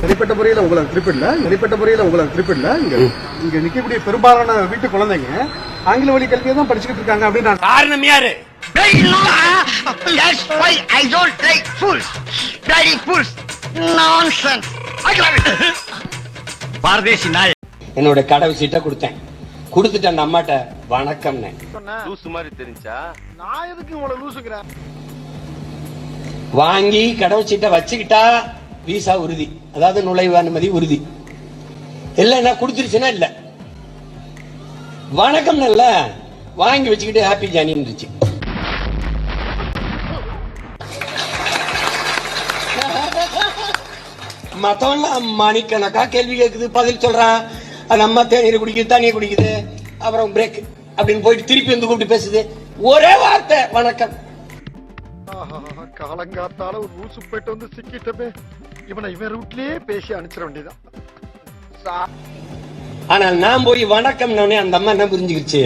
தனிப்பட்ட முறையில உங்களை குறிப்பிடல தனிப்பட்ட முறையில உங்களை குறிப்பிடல இங்க இங்க நிக்கக்கூடிய பெரும்பாலான வீட்டு குழந்தைங்க ஆங்கில வழி கல்வியை தான் படிச்சுக்கிட்டு இருக்காங்க அப்படின்னு நான் காரணம் யாரு? That's why I don't like fools. Bloody fools. Nonsense. I love it. பாரதேசி நாய். என்னோட கடவு சீட்டை கொடுத்தேன். கொடுத்துட்டு அந்த அம்மாட்ட வணக்கம்னு. லூசு மாதிரி தெரிஞ்சா? நான் எதுக்கு உங்களை லூசுக்கிறேன்? வாங்கி கடவு சீட்டை வச்சுக்கிட்டா விசா உறுதி. அதாவது நுழைவு அனுமதி உறுதி. இல்லைன்னா கொடுத்துருச்சுன்னா இல்ல. வணக்கம் இல்ல. வாங்கி வச்சுக்கிட்டு ஹாப்பி ஜானின்னு இருந்துச்சு மத்தவன்லாம் மணிக்கணக்கா கேள்வி கேக்குது பதில் சொல்றான். அது அம்மா தேநீர் குடிக்குது தண்ணியை குடிக்குது. அப்புறம் பிரேக் அப்படின்னு போயிட்டு திருப்பி வந்து கூப்பிட்டு பேசுது. ஒரே வார்த்தை வணக்கம். காலங்காத்தால ஒரு ஊசு போயிட்டு வந்து சிக்கிட்டமே. இவனை இவன் ரூட்லயே பேசி அனுப்பிச்சிட வேண்டியதான் ஆனால் நான் போய் வணக்கம் அந்த அம்மா என்ன புரிஞ்சுக்கிச்சு?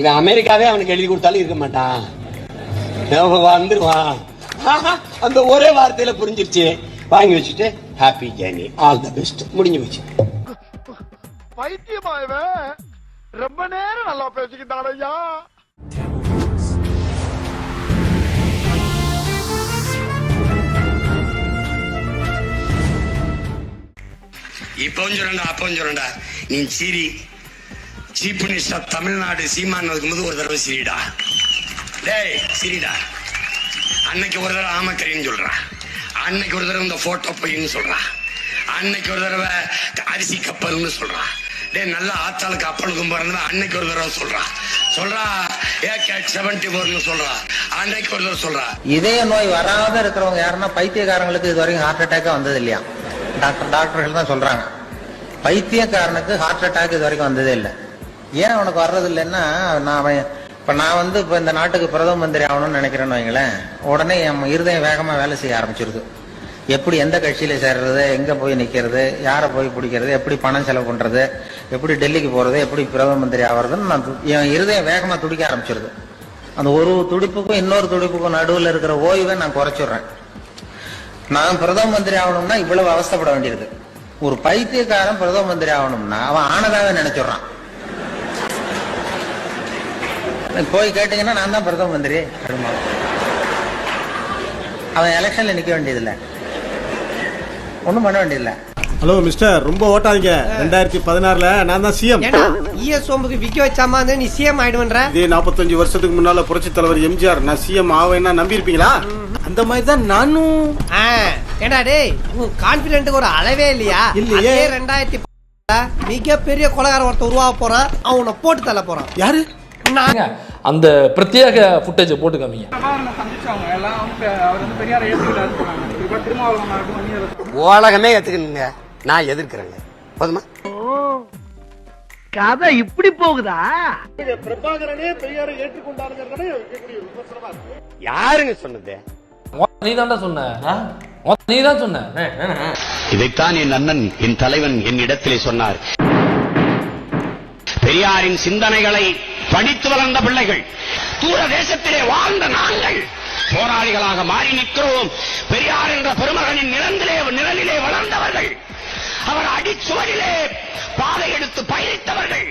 இவன் அமெரிக்காவே அவனுக்கு எழுதி கொடுத்தாலும் இருக்க மாட்டான். வந்துருவான். அந்த ஒரே வார்த்தையில புரிஞ்சிருச்சு. வாங்கி வச்சுட்டு happy journey all the best முடிஞ்சு போச்சு. பைத்தியமா இவன் ரொம்ப நேரம் நல்லா பேசிக்கிட்டான் ஐயா. இப்பவும் சொல்றா அப்பவும் சொல்றா நீ சிரி. சீஃப் மினிஸ்டர் தமிழ்நாடு சீமான் இருக்கும்போது ஒரு தடவை சிரிடா. டேய் சிரிடா. அன்னைக்கு ஒரு தடவை ஆமக்கரின்னு சொல்றா. அன்னைக்கு ஒரு தடவை இந்த போட்டோ பையன்னு சொல்றா. அன்னைக்கு ஒரு தடவை அரிசி கப்பல்னு சொல்றா. டேய் நல்ல ஆத்தாளுக்கு அப்பளுக்கும் பிறந்தவன் அன்னைக்கு ஒரு தடவை சொல்றா. சொல்றா ஏ செவன்டி ஃபோர்னு சொல்றா. அன்னைக்கு ஒரு தடவை சொல்றா. இதய நோய் வராத இருக்கிறவங்க யாருன்னா பைத்தியக்காரங்களுக்கு இது வரைக்கும் ஹார்ட் அட்டாக்கா வந்தது இல்லையா டாக்டர் டாக்டர்கள் தான் சொல்றாங்க. பைத்தியக்காரனுக்கு ஹார்ட் அட்டாக் இது வரைக்கும் வந்ததே இல்லை. ஏன் அவனுக்கு வர்றது இல்லைன்னா நான் இப்போ நான் வந்து இப்போ இந்த நாட்டுக்கு பிரதம மந்திரி ஆகணும்னு நினைக்கிறேன்னு வைங்களேன் உடனே என் இருதயம் வேகமாக வேலை செய்ய ஆரம்பிச்சிருது. எப்படி எந்த கட்சியில சேர்றது எங்க போய் நிக்கிறது யாரை போய் பிடிக்கிறது எப்படி பணம் செலவு பண்றது எப்படி டெல்லிக்கு போறது எப்படி பிரதம மந்திரி ஆகிறதுன்னு நான் என் இருதயம் வேகமா துடிக்க ஆரம்பிச்சிருது. அந்த ஒரு துடிப்புக்கும் இன்னொரு துடிப்புக்கும் நடுவில் இருக்கிற ஓய்வை நான் குறைச்சிடுறேன். நான் பிரதம மந்திரி ஆகணும்னா இவ்வளவு அவஸ்தப்பட வேண்டியது. ஒரு பைத்தியக்காரன் பிரதம மந்திரி ஆகணும்னா அவன் ஆனதாவே நினைச்சிடுறான். போய் கேட்டீங்கன்னா நான் தான் பிரதம மந்திரி. அவன் எலெக்ஷன்ல நிக்க வேண்டியதில்லை. ஒன்றும் பண்ண வேண்டியதில்லை. Hello mister. ரொம்ப ஓட்டாதீங்க. ரெண்டாயிரத்தி பதினாறுல நான் தான் சிஎம் ஏண்டா ஈய சோம்புக்கு விக்க வச்சாமா நீ சிஎம் ஆயிடுவன்ற? இதே நாற்பத்தஞ்சு வருஷத்துக்கு முன்னால புரட்சி தலைவர் எம்ஜிஆர் நான் சிஎம் ஆவேன்னா நம்பி இருப்பீங்களா அந்த மாதிரி தான் நானும். ஆ, ஏண்டா டேய் உன் கான்பிடென்ட்டுக்கு ஒரு அளவே இல்லையா? இல்லையே. ரெண்டாயிரத்தி மிகப்பெரிய கொலகார ஒருத்தன் உருவாக போறான் அவன் போட்டு தள்ள போறான். யாரு? நான். அந்த பிரத்யேக ஃபுட்டேஜை போட்டு காமிங்க உலகமே ஏத்துக்கணுங்க. நான் எதிர்க்கிறேங்க. போதுமா? கதை இப்படி போகுதா? யாருங்க சொன்னது? நீ தான்டா சொன்ன. நீ தான் சொன்ன. இதைத்தான் என் அண்ணன் என் தலைவன் என் இடத்திலே சொன்னார். பெரியாரின் சிந்தனைகளை படித்து வளர்ந்த பிள்ளைகள் தூர தேசத்திலே வாழ்ந்த நாங்கள் போராளிகளாக மாறி நிற்கிறோம். பெரியார் என்ற பெருமகனின் நிலந்திலே நிழலிலே வளர்ந்தவர்கள். அவர் அடிச்சுவடிலே பாதை எடுத்து பயணித்தவர்கள்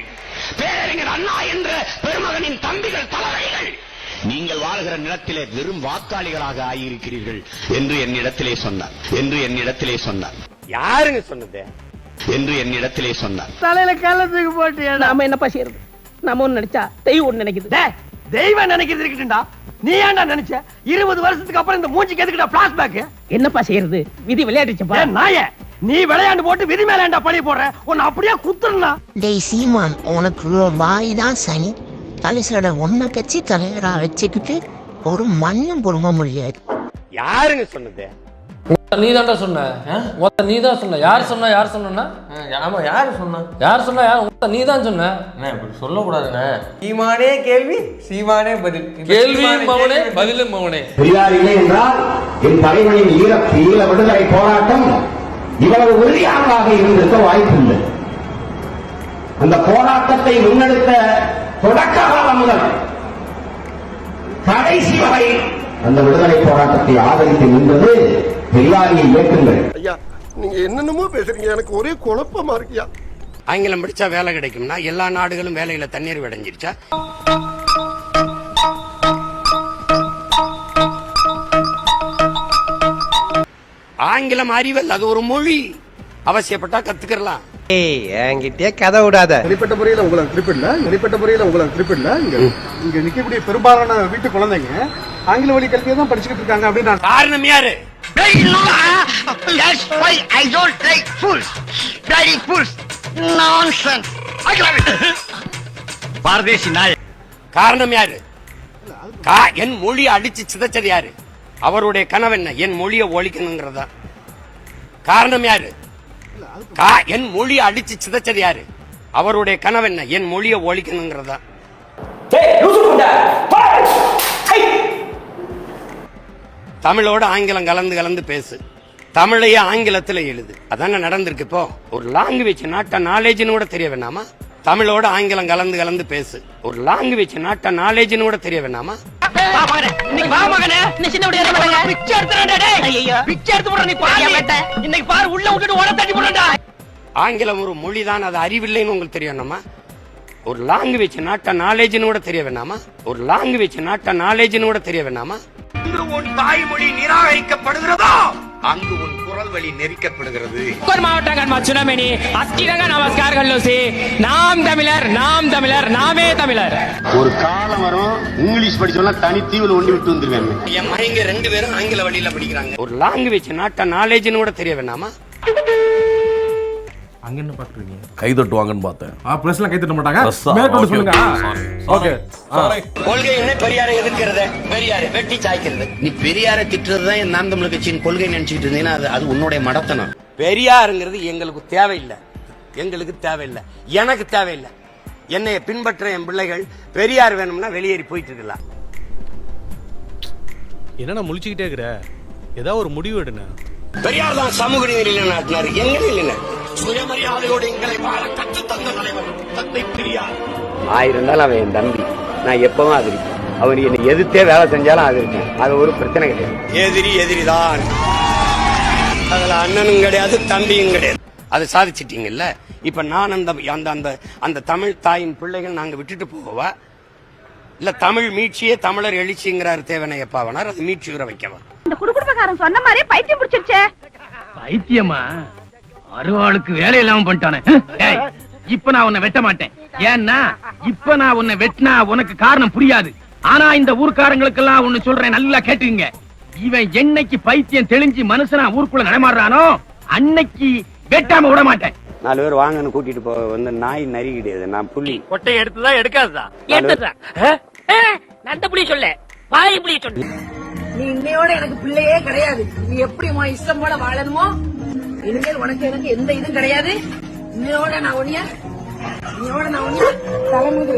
பேரறிஞர் அண்ணா என்ற பெருமகனின் தம்பிகள் தலைவர்கள் நீங்கள் வாழ்கிற நிலத்திலே வெறும் வாக்காளிகளாக ஆகியிருக்கிறீர்கள் என்று என்னிடத்திலே சொன்னார். என்று என்னிடத்திலே சொன்னார். யாருங்க சொன்னது? என்று என்னிடத்திலே சொன்னார். தலையில கள்ளத்துக்கு போட்டு நாம என்னப்பா செய்யறது? நம்ம ஒண்ணு நினைச்சா தெய்வம் ஒண்ணு நினைக்குது. தெய்வம் நினைக்கிறது இருக்கட்டும்டா. நீ ஏன்டா நினைச்ச? இருபது வருஷத்துக்கு அப்புறம் இந்த மூஞ்சிக்கு எதுக்குடா பிளாஷ்பேக் என்னப்பா செய்யறது? விதி விளையாடுச்சுப்பா நாய? நீ விளையாண்டு போட்டு விதி மேல ஏன்டா பழி போடுற? உன்னை அப்படியே குத்துறா டேய் சீமான் உனக்கு வாய் தான் சனி. தலைசட ஒன்ன கட்சி தலைவரா வச்சுக்கிட்டு ஒரு மண்ணும் பொறும முடியாது. யாருங்க சொன்னது? நீ தான்டா சொன்ன. மொத்த நீ தான் சொன்ன. யார் சொன்னா யார் சொன்னா ஆமா யாரு சொன்னா? யார் சொன்னா யார் மொத்த நீ தான் சொன்ன இப்படி சொல்லக்கூடாதுண்ணே. சீமானே கேள்வி சீமானே பதில். கேள்வி, பதிலும் மவனே. பெரியார் இல்லை என்றால் என் தலைவனின் ஈர ஈழ விடுதலை போராட்டம் இவ்வளவு உறுதியானதாக இருந்திருக்க வாய்ப்பில்லை. அந்த போராட்டத்தை முன்னெடுத்த தொடக்க காலம் முதல் கடைசி வரை அந்த விடுதலை போராட்டத்தை ஆதரித்து நின்றது பெரியாரின் இயக்கங்கள் ஐயா நீங்க என்னென்னமோ பேசுறீங்க. எனக்கு ஒரே குழப்பமா இருக்கியா ஆங்கிலம் படிச்சா வேலை கிடைக்கும்னா எல்லா நாடுகளும் வேலையில தண்ணீர் அடைஞ்சிருச்சா ஆங்கிலம் அறிவல் அது ஒரு மொழி. அவசியப்பட்டா கத்துக்கலாம் ஏய் என்கிட்டயே கதை விடாத. தனிப்பட்ட முறையில உங்களை குறிப்பிடல தனிப்பட்ட முறையில உங்களை குறிப்பிடல இங்க இங்க நிக்கக்கூடிய பெரும்பாலான வீட்டு குழந்தைங்க ஆங்கில வழி கல்வியை தான் படிச்சுக்கிட்டு இருக்காங்க அப்படின்னு நான் காரணம் யாரு? That's why I don't like fools. Bloody fools. Nonsense. I love it. பாரதேசி நாய் காரணம் யாரு? கா- என் மொழியை அடிச்சு சிதைச்சது யாரு? அவருடைய கனவு என்ன? என் மொழியை ஒழிக்கணுங்கிறதா? காரணம் யாரு? கா- என் மொழியை அடிச்சு சிதைச்சது யாரு? அவருடைய கனவு என்ன? என் மொழியை ஒழிக்கணுங்கிறதா? தமிழோட ஆங்கிலம் கலந்து கலந்து பேசு. தமிழையே ஆங்கிலத்துல எழுது. அதானே நடந்திருக்கு இப்போ? ஒரு லாங்குவேஜ் நாட்ட நாலேஜ்னு கூட தெரிய வேணாமா? தமிழோட ஆங்கிலம் கலந்து கலந்து பேசு. ஒரு லாங்குவேஜ் நாட்ட நாலேஜ்னு கூட தெரிய வேணாமா? இன்னைக்கு வா மகனே. இன்னைக்கு சின்ன விடையா இருக்க பிச்சை எடுத்துறடா டேய். ஐயோ பிச்சை எடுத்து போடுற நீ பாரு இன்னைக்கு பாரு உள்ள விட்டுட்டு தட்டி போடுடா ஆங்கிலம் ஒரு மொழி தான் அது அறிவில்லைன்னு உங்களுக்கு தெரிய வேணாமா ஒரு லாங்குவேஜ் நாட்ட நாலேஜ்னு கூட தெரிய வேணாமா? ஒரு லாங்குவேஜ் நாட்ட நாலேஜ்னு கூட தெரிய வேணாமா? உன் தாய்மொழி நிராகரிக்கப்படுகிறதோ? அங்கு உன் குரல் வழி நெரிக்கப்படுகிறது. மாவட்டங்கள் மச்சுனமேனி அஸ்கிரங்க நமஸ்காரங்கள் லூசி. நாம் தமிழர் நாம் தமிழர் நாமே தமிழர். ஒரு காலம் வரும் இங்கிலீஷ் படிச்சோம்னா தனி தீவுல ஒண்டி விட்டு வந்துருவேன். என் மயங்க ரெண்டு பேரும் ஆங்கில வழியில படிக்கிறாங்க. ஒரு லாங்குவேஜ் நாட்ட நாலேஜ்னு கூட தெரிய வேணாமா கை தட்டுவாங்கன்னு பார்த்தேன். பிரஸ்லாம் கை தட்ட மாட்டாங்க? ஆ? மேற்கொண்டு சொல்லுங்க. ஓகே கொள்கை என்ன பெரியாரை எதிர்க்கிறது? பெரியாரை வெட்டி சாய்க்கிறது. நீ பெரியாரை திட்டுறது தான் என் நாம் தமிழர் கட்சியின் கொள்கை நினைச்சிட்டு இருந்தீங்கன்னா அது அது உன்னுடைய மடத்தனம். பெரியாருங்கிறது எங்களுக்கு தேவையில்லை. எங்களுக்கு தேவையில்லை. எனக்கு தேவையில்லை. என்னைய பின்பற்ற என் பிள்ளைகள் பெரியார் வேணும்னா வெளியேறி போயிட்டு இருக்கலாம். என்னடா முழிச்சுக்கிட்டே இருக்கிற? ஏதாவது ஒரு முடிவு எடுன பெரியார் தான் சமூக நீதி நிலைநாட்டினார். எங்க நிலையில சுயமரியாதையோடு எங்களை வாழ கற்று தந்த தலைவர் தந்தை பெரியார். ஆயிருந்தாலும் அவன் என் தம்பி. நான் எப்பவும் ஆதரிப்பேன். அவன் என்னை எதிர்த்தே வேலை செஞ்சாலும் ஆதரிப்பேன். அது ஒரு பிரச்சனை கிடையாது. எதிரி எதிரிதான். அதுல அண்ணனும் கிடையாது தம்பியும் கிடையாது. அதை சாதிச்சிட்டீங்கல்ல? இப்ப நான் அந்த அந்த அந்த அந்த தமிழ் தாயின் பிள்ளைகள் நாங்க விட்டுட்டு போகவா? இல்ல தமிழ் மீட்சியே தமிழர் எழுச்சிங்கிறார் தேவனையப்பாவனார் அது மீட்சியுற வைக்கவா? இந்த குடுகுடுப்பக்காரன் சொன்ன மாதிரி பைத்தியம் பிடிச்சிருச்சே. பைத்தியமா? அருவாளுக்கு வேலை இல்லாம பண்ணிட்டானே. இப்ப நான் உன்னை வெட்ட மாட்டேன். ஏன்னா இப்ப நான் உன்னை வெட்டினா உனக்கு காரணம் புரியாது. ஆனா இந்த ஊர்க்காரங்களுக்கெல்லாம் ஒண்ணு சொல்றேன் நல்லா கேட்டுங்க இவன் என்னைக்கு பைத்தியம் தெளிஞ்சு மனுஷனா ஊருக்குள்ள நடமாடுறானோ அன்னைக்கு வெட்டாம விட மாட்டேன். நாலு பேர் வாங்கன்னு கூட்டிட்டு போக வந்து நாய் நரி கிடையாது நான் புலி கொட்டை எடுத்துதா எடுக்காதா எடுத்துதா. நந்த புலி சொல்ல. பாய் புலி சொல்ல. நீ இன்னையோட எனக்கு பிள்ளையே கிடையாது. நீ எப்படி உன் இஷ்டம் போல வாழணுமோ? இனிமேல் உனக்கு எனக்கு எந்த இதுவும் கிடையாது. இன்னையோட நான் உனிய இன்னையோட நான் ஒன்னியா தலைமுது